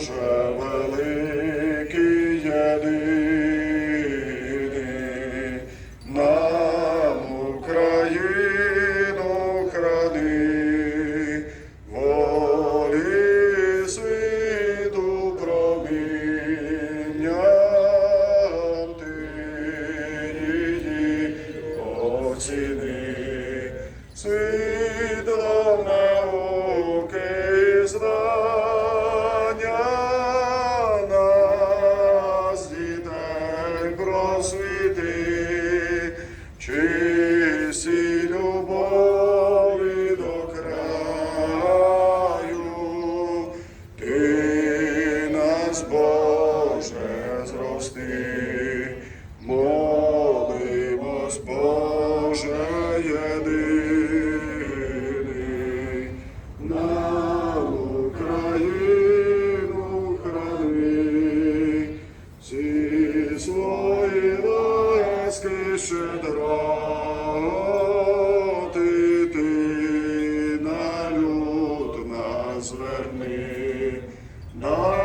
Боже великий єдиний, нам Україну храни, волі світу промінням її оціни, просвіти, чисті любові до краю, ти нас, Боже, зрости. щедроти ти на люд нас верни, дай.